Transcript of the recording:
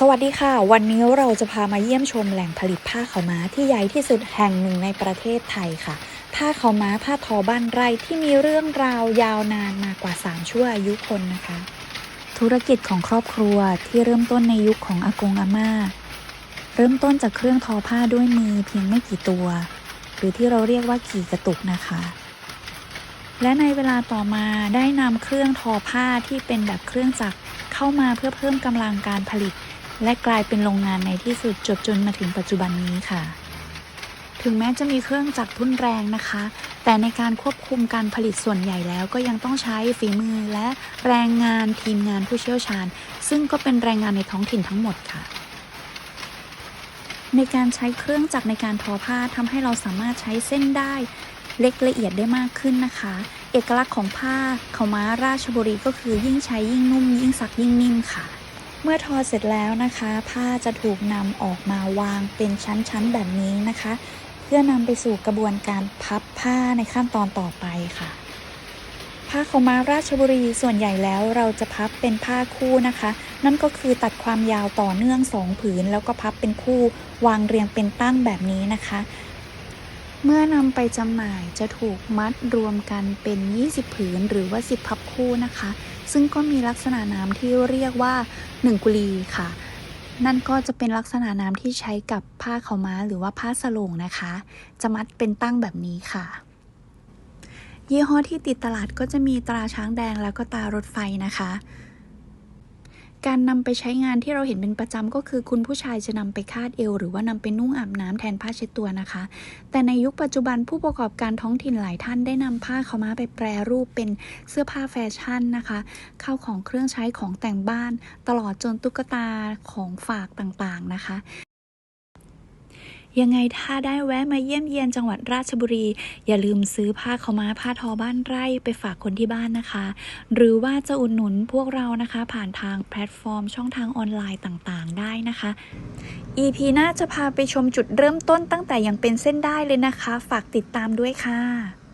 สวัสดีค่ะ วันนี้เราจะพามาเยี่ยมชมแหล่งผลิตผ้าขาวม้าที่ใหญ่ที่สุดแห่งหนึ่งในประเทศไทยค่ะ ผ้าขาวม้าผ้าทอบ้านไร่ที่มีเรื่องราวยาวนานมากว่า 3 ชั่วอายุคนนะคะ ธุรกิจของครอบครัวที่เริ่มต้นในยุคของอากงอาม่า เริ่มต้นจากเครื่องทอผ้าด้วยมือเพียงไม่กี่ตัว หรือที่เราเรียกว่ากี่กระตุกนะคะ และในเวลาต่อมาได้นำเครื่องทอผ้าที่เป็นแบบเครื่องจักรเข้ามาเพื่อเพิ่มกำลังการผลิต และกลายเป็นโรงงานในที่สุดจบจนมาถึงปัจจุบันนี้ค่ะ ถึงแม้จะมีเครื่องจักรทุ่นแรงนะคะ แต่ในการควบคุมการผลิตส่วนใหญ่แล้วก็ยังต้องใช้ฝีมือและแรงงานทีมงานผู้เชี่ยวชาญ ซึ่งก็เป็นแรงงานในท้องถิ่นทั้งหมดค่ะในการใช้เครื่องจักรในการทอผ้าทำให้เราสามารถใช้เส้นได้เล็กละเอียดได้มากขึ้นนะคะ เอกลักษณ์ของผ้าเขาม้าราชบุรีก็คือยิ่งใช้ยิ่งนุ่ม ยิ่งซักยิ่งนิ่มค่ะ เมื่อทอเสร็จแล้วนะคะ ผ้าจะถูกนำออกมาวางเป็นชั้นๆแบบนี้นะคะ เพื่อนำไปสู่กระบวนการพับผ้าในขั้นตอนต่อไปค่ะ ผ้าขาวม้าราชบุรีส่วนใหญ่แล้วเราจะพับเป็นผ้าคู่นะคะ นั่นก็คือตัดความยาวต่อเนื่องสองผืน แล้วก็พับเป็นคู่วางเรียงเป็นตั้งแบบนี้นะคะ เมื่อนำไปจำหน่ายจะถูกมัดรวมกันเป็น 20 ผืนหรือว่า 10 พับคู่นะคะ ซึ่งก็มีลักษณะน้ำที่เรียกว่า1กุลีค่ะ นั่นก็จะเป็นลักษณะน้ำที่ใช้กับผ้าขาวม้าหรือว่าผ้าสโลงนะคะ จะมัดเป็นตั้งแบบนี้ค่ะ ยี่ห้อที่ติดตลาดก็จะมีตราช้างแดงแล้วก็ตารถไฟนะคะ การนำไปใช้งานที่เราเห็นเป็นประจำก็คือคุณผู้ชายจะนำไปคาดเอว หรือว่านำไปนุ่งอาบน้ำแทนผ้าเช็ดตัวนะคะ แต่ในยุคปัจจุบันผู้ประกอบการท้องถิ่นหลายท่านได้นำผ้าขาม้าไปแปรรูปเป็นเสื้อผ้าแฟชั่นนะคะเข้าของเครื่องใช้ของแต่งบ้าน ตลอดจนตุ๊กตาของฝากต่างๆนะคะ ยังไงถ้าได้แวะมาเยี่ยมเยียนจังหวัดราชบุรี อย่าลืมซื้อผ้าขาวม้าผ้าทอบ้านไร่ไปฝากคนที่บ้านนะคะ หรือว่าจะอุดหนุนพวกเรานะคะ ผ่านทางแพลตฟอร์ม ช่องทางออนไลน์ต่างๆ ได้นะคะ EP หน้าจะพาไปชมจุดเริ่มต้นตั้งแต่ยังเป็นเส้นได้เลยนะคะ ฝากติดตามด้วยค่ะ